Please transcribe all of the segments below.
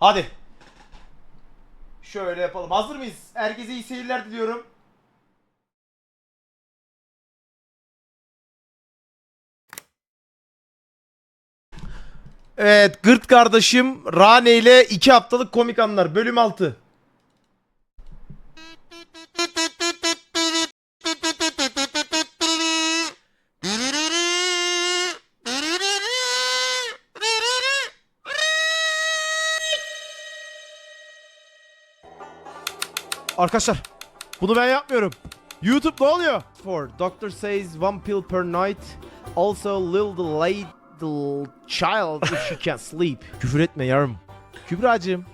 Hadi. Şöyle yapalım. Hazır mıyız? Herkese iyi seyirler diliyorum. Evet, Gırt kardeşim Rane ile 2 haftalık komik anlar bölüm 6. Arkadaşlar bunu ben yapmıyorum. YouTube ne oluyor? For doctor says one pill per night. Also little little child if she can't sleep. Küfür etme yarım. Kübracığım.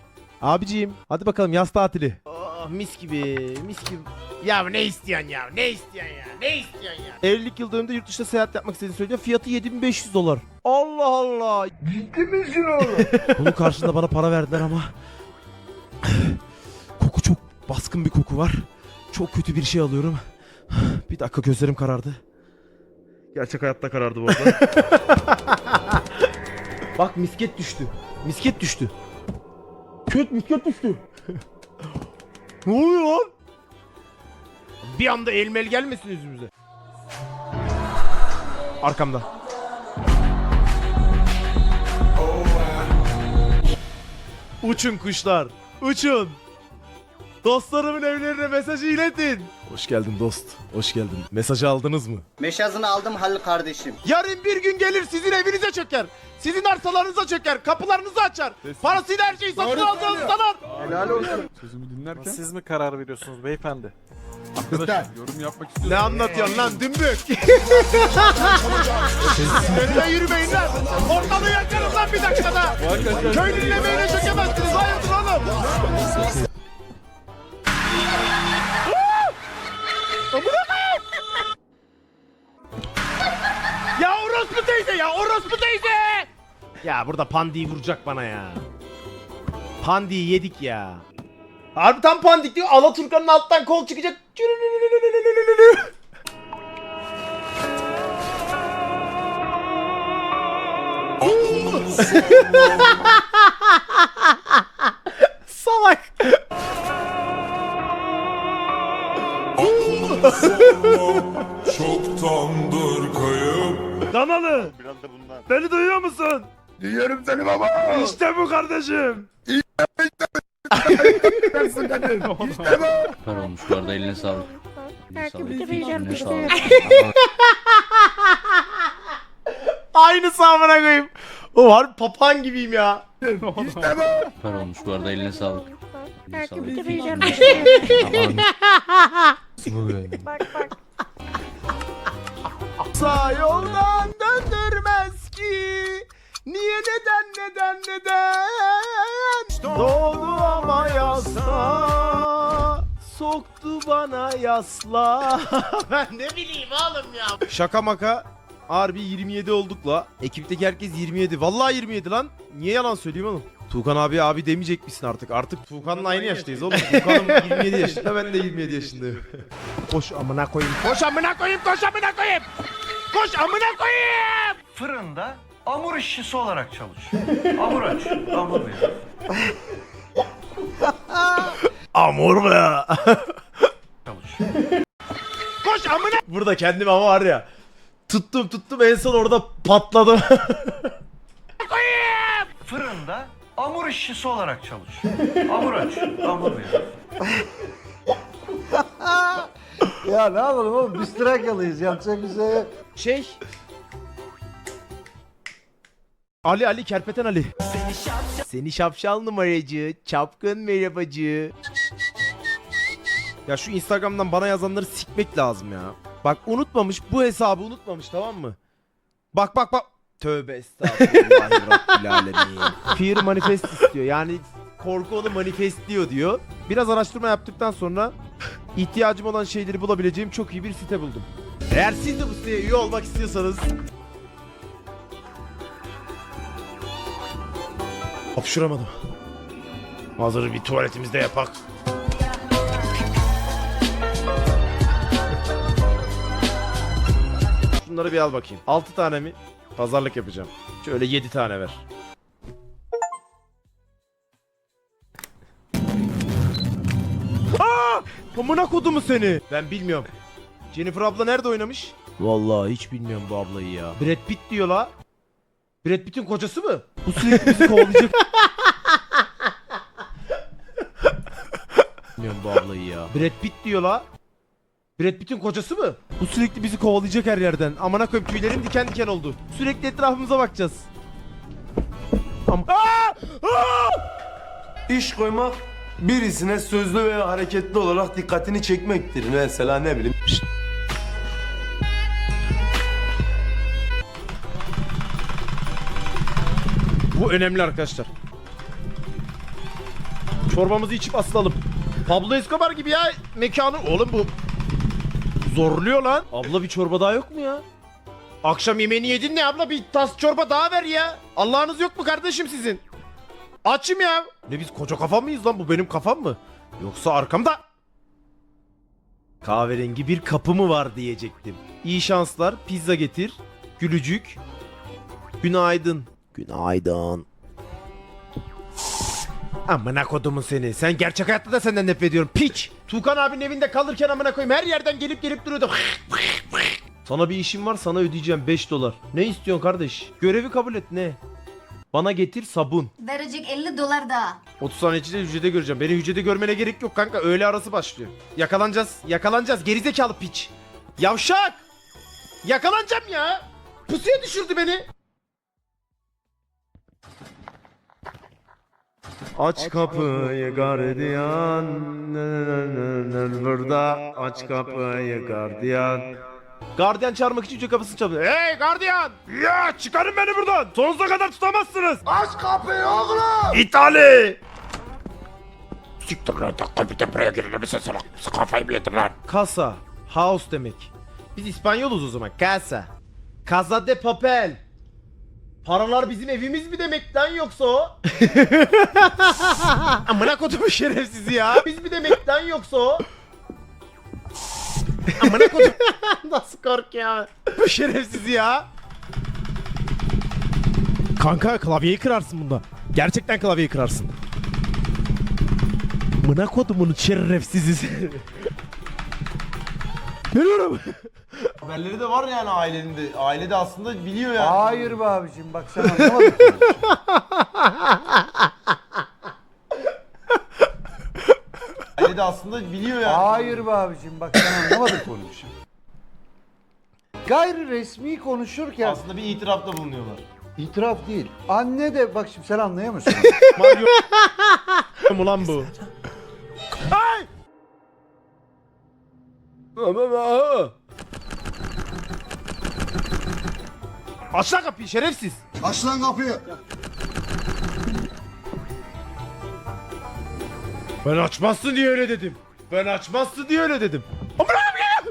Abiciğim. Hadi bakalım yaz tatili. Oh, mis gibi mis gibi. Ya ne istiyorsun ya? Ne istiyorsun ya? Ne istiyorsun ya? Evlilik yıl dönümünde yurt dışında seyahat yapmak istediğini söylüyor. Fiyatı 7500 dolar. Allah Allah. Ciddi misin oğlum? Bunun karşılığında bana para verdiler ama baskın bir koku var. Çok kötü bir şey alıyorum. Bir dakika gözlerim karardı. Gerçek hayatta karardı bu arada. Bak misket düştü. Misket düştü. Köt misket düştü. ne oluyor lan? Bir anda elmel gelmesin yüzümüze. Arkamda. Uçun kuşlar. Uçun. Dostlarımın evlerine mesajı iletin. Hoş geldin dost. Hoş geldin. Mesajı aldınız mı? Meşazını aldım Halil kardeşim. Yarın bir gün gelir sizin evinize çöker. Sizin arsalarınıza çöker. Kapılarınızı açar. Parasıyla her şeyi satın alacağınız sanar. Sözümü dinlerken Siz mi karar veriyorsunuz beyefendi? arkadaşlar yorum yapmak istiyorum. Ne anlatıyorsun lan dümbük? Önüne yürümeyin lan. Ortalığı yakarım lan bir dakikada. Köylünün emeğine çökemezsiniz. Hayırdır oğlum? Ya burada pandiyi vuracak bana ya. Pandiyi yedik ya. Harbi tam pandik diyor. Alaturka'nın alttan kol çıkacak. Salak. Çoktandır kayıp Kanalı. Biraz da bundan. Beni duyuyor musun? Duyuyorum seni baba İşte bu kardeşim. Süper olmuş bu arada eline sağlık. Eline sağlık. Eline sağlık. Aynı amına koyayım. O harbi papağan gibiyim ya. Süper olmuş bu arada eline sağlık. Eline sağlık. Bak bak. Sağ yoldan döndürmez ki. Niye neden neden neden? Doğdu ama yasla. Soktu bana yasla. ben ne bileyim oğlum ya. Şaka maka. Harbi 27 olduk la. Ekipteki herkes 27. Vallahi 27 lan. Niye yalan söyleyeyim oğlum? Tuğkan abi abi demeyecek misin artık? Artık Tuğkan'la aynı yaştayız oğlum. Tuğkan'ım 27 yaşında ben de 27 yaşındayım. koş amına koyayım. Koş amına koyayım. Koş amına koyayım. Koş amına koyayım. fırında hamur işçisi olarak çalışıyor. Hamur aç, hamur veriyor. Amur be. çalışıyor. Koş amına. Burada kendim ama var ya. Tuttum tuttum en son orada patladım. Fırında hamur işçisi olarak çalışıyor. Hamur aç, hamur veriyor. Ya ne yapalım oğlum biz Trakyalıyız yapacak bir şey yok. şey. Ali Ali Kerpeten Ali. Seni şapşal numaracı, çapkın merhabacı. Ya şu Instagram'dan bana yazanları sikmek lazım ya. Bak unutmamış bu hesabı unutmamış tamam mı? Bak bak bak. Tövbe estağfurullah rabbil alemin. Fear manifest istiyor yani korku onu manifestliyor diyor. Biraz araştırma yaptıktan sonra ihtiyacım olan şeyleri bulabileceğim çok iyi bir site buldum. Eğer siz de bu siteye üye olmak istiyorsanız Hapşıramadım. Hazır bir tuvaletimizde yapak. Şunları bir al bakayım. 6 tane mi? Pazarlık yapacağım. Şöyle 7 tane ver. Aa! Amına kodumu seni. Ben bilmiyorum. Jennifer abla nerede oynamış? Vallahi hiç bilmiyorum bu ablayı ya. Brad Pitt diyor la. Brad Pitt'in kocası mı? Bu sürekli bizi kovalayacak. bilmiyorum bu ablayı ya. Brad Pitt diyor la. Brad Pitt'in kocası mı? Bu sürekli bizi kovalayacak her yerden. Amına koyayım tüylerim diken diken oldu. Sürekli etrafımıza bakacağız. Am Aa! Aa! İş koymak birisine sözlü ve hareketli olarak dikkatini çekmektir. Mesela ne bileyim. Şşt, Bu önemli arkadaşlar. Çorbamızı içip aslalım. Pablo Escobar gibi ya mekanı. Oğlum bu zorluyor lan. Abla bir çorba daha yok mu ya? Akşam yemeğini yedin ne abla bir tas çorba daha ver ya. Allah'ınız yok mu kardeşim sizin? Açım ya. Ne biz koca kafa mıyız lan bu benim kafam mı? Yoksa arkamda kahverengi bir kapı mı var diyecektim. İyi şanslar pizza getir. Gülücük. Günaydın. Günaydın. Amına kodumun seni. Sen gerçek hayatta da senden nefret ediyorum. Piç. Tuğkan abinin evinde kalırken amına koyayım her yerden gelip gelip duruyordu. Sana bir işim var sana ödeyeceğim 5 dolar. Ne istiyorsun kardeş? Görevi kabul et ne? Bana getir sabun. Verecek 50 dolar daha. 30 saniye içinde hücrede göreceğim. Beni hücrede görmene gerek yok kanka. Öğle arası başlıyor. Yakalanacağız. Yakalanacağız. Gerizekalı piç. Yavşak. Yakalanacağım ya. Pusuya düşürdü beni. Aç kapıyı gardiyan burada aç kapıyı gardiyan Gardiyan çağırmak için ücret kapısını çalıyor. Hey gardiyan! Ya çıkarın beni buradan! Sonsuza kadar tutamazsınız! Aç kapıyı oğlum. İtali! Siktir lan kapıda buraya girelim misin sana? Kafayı mı yedin lan? Kasa, house demek. Biz İspanyoluz o zaman. Casa. Casa de papel. Paralar bizim evimiz mi demek lan yoksa o? Amına kodumu şerefsizi ya. Biz mi demek lan yoksa o? Amına kodum. Nasıl korkuyor? Bu şerefsizi ya. Kanka klavyeyi kırarsın bunda. Gerçekten klavyeyi kırarsın. Amına kodumun şerefsizi. Geliyorum. Haberleri de var yani ailenin de. Aile de aslında biliyor yani. Hayır be abicim bak sen anlamadın. Aile de aslında biliyor yani. Hayır be abicim bak sen anlamadın konuyu şimdi. Gayri resmi konuşurken Aslında bir itirafta bulunuyorlar. itiraf değil. Anne de bak şimdi sen anlayamıyorsun. Mario mu lan bu? Ay! Aç lan kapıyı şerefsiz. Aç lan kapıyı. Ben açmazsın diye öyle dedim. Ben açmazsın diye öyle dedim. Amına koyayım ya!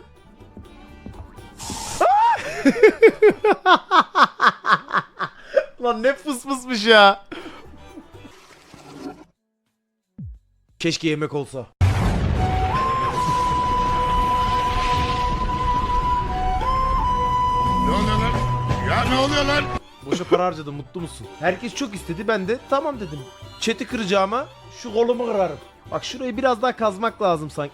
Lan ne fıs fısmış ya. Keşke yemek olsa. Ne oluyor lan? Boşa para harcadım mutlu musun? Herkes çok istedi ben de tamam dedim. Çeti kıracağıma şu kolumu kırarım. Bak şurayı biraz daha kazmak lazım sanki.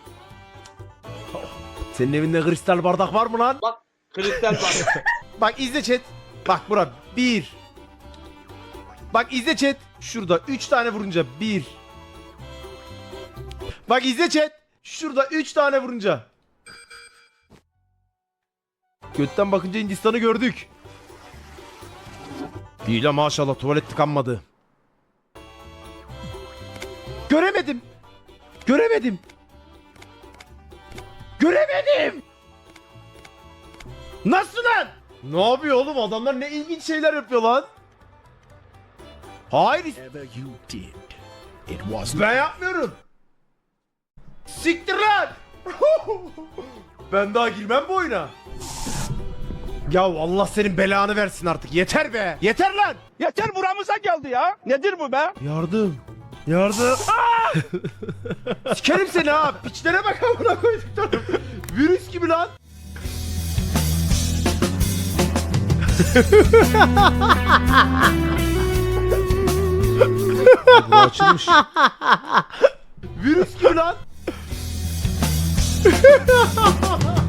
Senin evinde kristal bardak var mı lan? Bak kristal bardak. Bak izle chat. Bak bura bir. Bak izle chat. Şurada üç tane vurunca bir. Bak izle chat. Şurada üç tane vurunca. Götten bakınca Hindistan'ı gördük. La maşallah tuvalet tıkanmadı. Göremedim. Göremedim. Göremedim. Nasıl lan? Ne yapıyor oğlum adamlar ne ilginç şeyler yapıyor lan. Hayır. Ben yapmıyorum. Siktir lan. ben daha girmem bu oyuna. Ya Allah senin belanı versin artık. Yeter be. Yeter lan. Yeter buramıza geldi ya. Nedir bu be? Yardım. Yardım. Sikerim seni ha. Piçlere bak amına koyduklarım. Virüs gibi lan. Bu açılmış. Virüs gibi lan.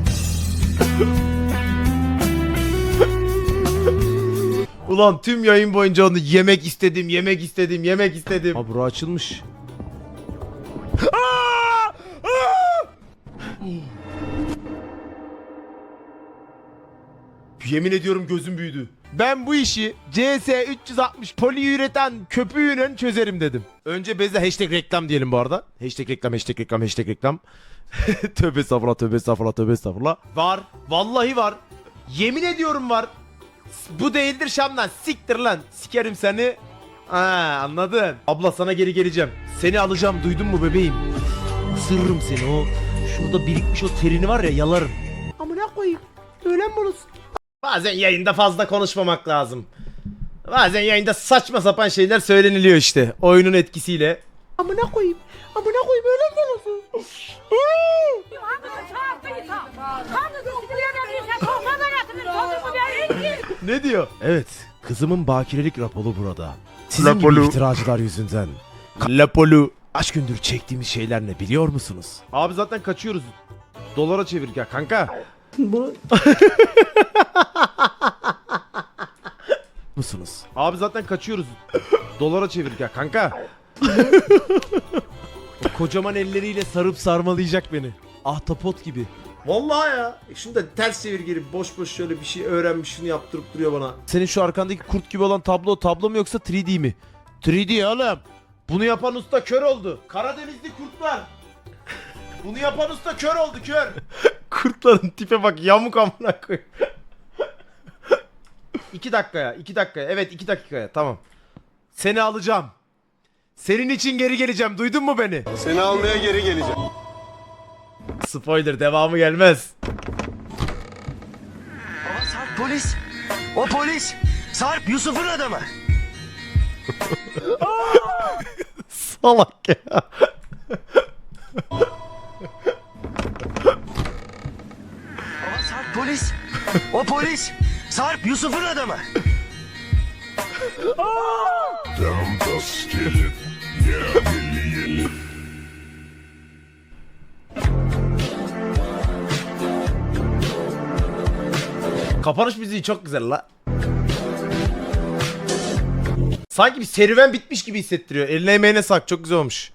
Ulan tüm yayın boyunca onu yemek istedim, yemek istedim, yemek istedim. Ha bura açılmış. Yemin ediyorum gözüm büyüdü. Ben bu işi CS 360 poli üreten köpüğüyle çözerim dedim. Önce bezde hashtag reklam diyelim bu arada. Hashtag reklam, hashtag reklam, hashtag reklam. tövbe estağfurullah, tövbe estağfurullah, tövbe estağfurullah. Var. Vallahi var. Yemin ediyorum var. Bu değildir Şam'dan. Siktir lan. Sikerim seni. Ha anladın. Abla sana geri geleceğim. Seni alacağım duydun mu bebeğim? Isırırım seni o. Şurada birikmiş o terini var ya yalarım. Amına koyayım. Öyle mi olursun? Bazen yayında fazla konuşmamak lazım. Bazen yayında saçma sapan şeyler söyleniliyor işte. Oyunun etkisiyle. Amına koyayım. Amına koyayım öyle mi olursun? Ne diyor? Evet, kızımın bakirelik raporu burada. Sizin gibi iftiracılar yüzünden. Lapolu. Kaç gündür çektiğimiz şeyler ne biliyor musunuz? Abi zaten kaçıyoruz. Dolara çevir ya kanka. Bu... musunuz? Abi zaten kaçıyoruz. Dolara çevir ya kanka. O kocaman elleriyle sarıp sarmalayacak beni. Ahtapot gibi. Vallahi ya. E Şunu da ters çevir geri boş boş şöyle bir şey öğrenmiş şunu yaptırıp duruyor bana. Senin şu arkandaki kurt gibi olan tablo tablo mu yoksa 3D mi? 3D oğlum. Bunu yapan usta kör oldu. Karadenizli kurtlar. Bunu yapan usta kör oldu kör. Kurtların tipe bak yamuk amına koy. 2 dakikaya, 2 dakikaya. Evet 2 dakikaya tamam. Seni alacağım. Senin için geri geleceğim. Duydun mu beni? Seni almaya geri geleceğim. Spoiler devamı gelmez. Polis. O polis. Sarp Yusuf'un adamı. Salak ya. Sarp polis. O polis. Sarp Yusuf'un adamı. Kapanış müziği çok güzel la. Sanki bir serüven bitmiş gibi hissettiriyor. Eline emeğine sak çok güzel olmuş.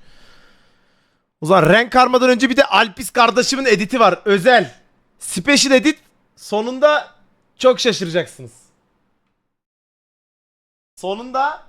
O zaman renk karmadan önce bir de Alpis kardeşimin editi var. Özel. Special edit. Sonunda çok şaşıracaksınız. Sonunda